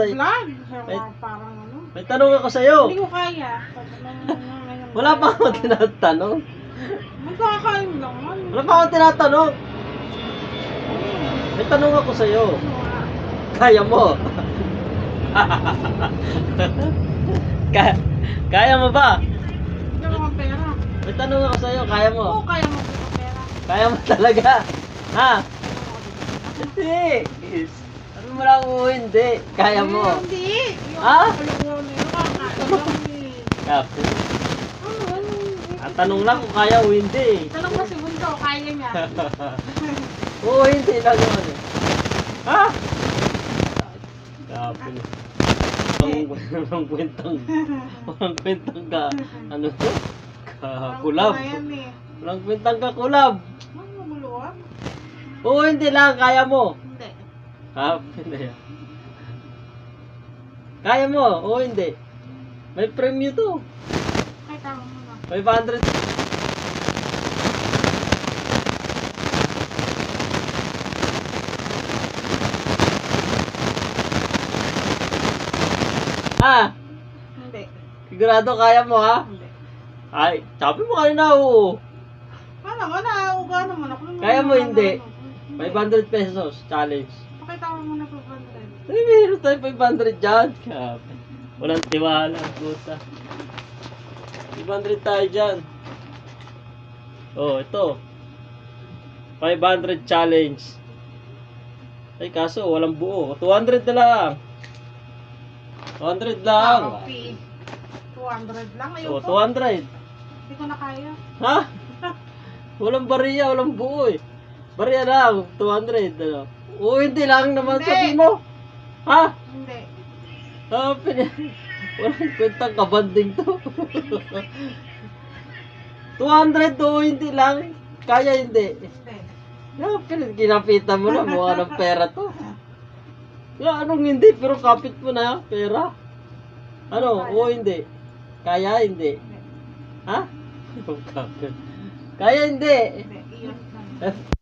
sa'yo. Vlog. May- Parang ano. May tanong ako sa'yo. Hindi ko kaya. Wala pa ako tinatanong. Magkakain lang. Wala pa ako tinatanong. May tanong ako sa'yo. Kaya mo. kaya, kaya mo ba? Hindi ako pera. May tanong ako sa'yo. Kaya mo. Oo, kaya mo pera. Kaya mo talaga. Ha? Hindi. Yes. Sabi mo lang oo, hindi. Kaya mo. Eh, Hindi. Yun, eh. Ano, ano? Ang tanong lang kung kaya o hindi. Tanong mo si Bundo, kaya niya. Oo, hindi lang eh. Ha? Kapit. Ang ang kwentang, ang kwentang ka, ano to? Kakulab. Eh. Walang kwentang kakulab. Ano, mamuluwag? Oo, hindi lang, kaya mo. Hindi. Kapit na yan. Kaya mo, oo hindi. May premyo to. Ay, tama mo na. 500. Ah, Hindi. sigurado kaya mo ha? Hindi. Ay, sabi mo kanina oo. Mo na, uga naman ako. Kaya mo hindi. Hindi. 500 pesos challenge. Pakita mo muna 500. Ay, meron tayo 500 dyan. Kape. Walang tiwala, puta. 500 tayo dyan. Oh, ito. 500 challenge. Ay, kaso walang buo. 200 na lang. 200 lang. Copy. 200 lang. Oh, Ayoko. 200. Hindi ko na kaya. Ha? Walang bariya, walang buo eh. Bariya lang, 200. Ano? Oo, hindi lang naman Hindi. sabi mo. Ha? Hindi. Ah, pin... Walang kwentang kabanding to. 200 to, hindi lang. Kaya hindi. Hindi. Ah, pin... Kinapitan mo na, mukha ng pera to. Wala, anong hindi, pero kapit mo na, pera. Ano, oo, hindi. Kaya, hindi. Hindi. Ha? Kaya, hindi. Hindi. Iyon lang.